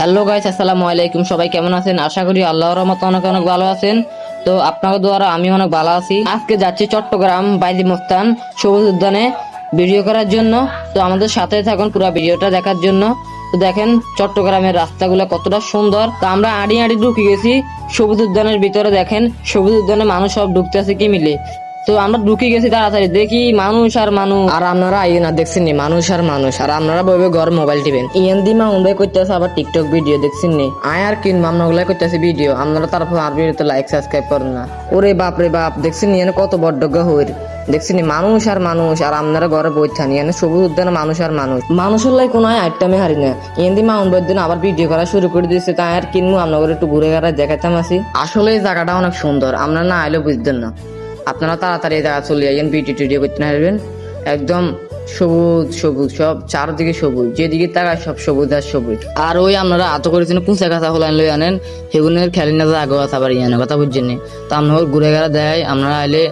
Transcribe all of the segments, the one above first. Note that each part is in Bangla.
হ্যালো গাইস, আসসালামু আলাইকুম। সবাই কেমন আছেন? আশা করি আল্লাহর রহমতে অনেক অনেক ভালো আছেন। তো আপনাদের দ্বারা আমি অনেক ভালো আছি। আজকে যাচ্ছি চট্টগ্রাম বাইলি মোস্তান সবুজ উদ্যানে ভিডিও করার জন্য। তো আমাদের সাথে থাকুন পুরো ভিডিওটা দেখার জন্য। তো দেখেন চট্টগ্রামের রাস্তাগুলো কতটা সুন্দর। তো আমরা আড়ি আড়ি ঢুকে গেছি সবুজ উদ্যানের ভিতরে। দেখেন সবুজ উদ্যানে মানুষ সব ঢুকতেছে কি মিলে। তো আমরা ঢুকে গেছি তাড়াতাড়ি। দেখি মানুষ আর মানুষ। আর আপনারা আইয়ে না দেখছেন নি, মানুষ আর মানুষ। আর আপনারা বইবে ঘর মোবাইল টিবেন ইয়ান দি মাউন ভাই করতেছে আবার টিকটক ভিডিও দেখছেন নি। আয় আর কিনবো আমরা ওগুলাই করতেছি ভিডিও। আপনারা তারপর আর ভিডিওতে লাইক সাবস্ক্রাইব করেন না। ওরে বাপ রে বাপ, দেখছেন নি কত বড় হইর দেখছেন নি মানুষ আর মানুষ, আর আপনারা ঘরে বই থানি এখানে সবুজ উদ্যানে মানুষ আর মানুষ। মানুষের লাই কোনো আইটেমে হারি না। দি মাউন দিন আবার ভিডিও করা শুরু করে দিয়েছে। তাই আর কিনবো আপনাদের একটু ঘুরে ঘুরে দেখাতাম আছি আসলে এই জায়গাটা অনেক সুন্দর। আমরা না আইলে বুঝতেন না। আপনারা তাড়াতাড়ি জায়গা চলে যাবেন ভিডিও টিডিও করতে না পারবেন। একদম সবুজ সবুজ, সব চারদিকে সবুজ, যেদিকে তাকায় সব সবুজ আর সবুজ। আর ওই আপনারা আত করেছেন পুঁচা কাঁচা হলান লই আনেন, সেগুনের খেলি না আগে কথা আবার ইয়ানে কথা বুঝছেন তো আপনার ঘুরে গেলা দেয় আপনারা আইলে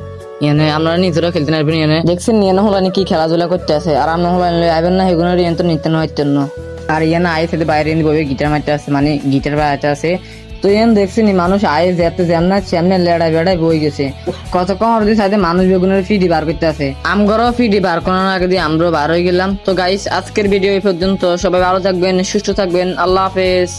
ইয়ানে, আপনারা নিজেরা খেলতে পারবেন ইয়ানে। দেখছেন ইয়ানে হলানি কি খেলাধুলা করতে আছে, আর আপনার হলান লই আইবেন না, সেগুনের ইয়ান তো নিতে না হইতেন না আর ইয়ানে আইসে বাইরে বইবে গিটার মারতে আছে মানে গিটার বাজাতে আছে তো এম দেখছি নি মানুষ আয়ে যেতে যেন না চেমনে লেড়াই বেড়াই বই গেছে। কত কম অর্ধি সাথে মানুষ বেগুনের ফিডি বার করতে আছে আমগরও ফিডি বার করার আগে দিয়ে আমরাও বার হয়ে গেলাম। তো গাইস আজকের ভিডিও এই পর্যন্ত। সবাই ভালো থাকবেন, সুস্থ থাকবেন। আল্লাহ হাফেজ।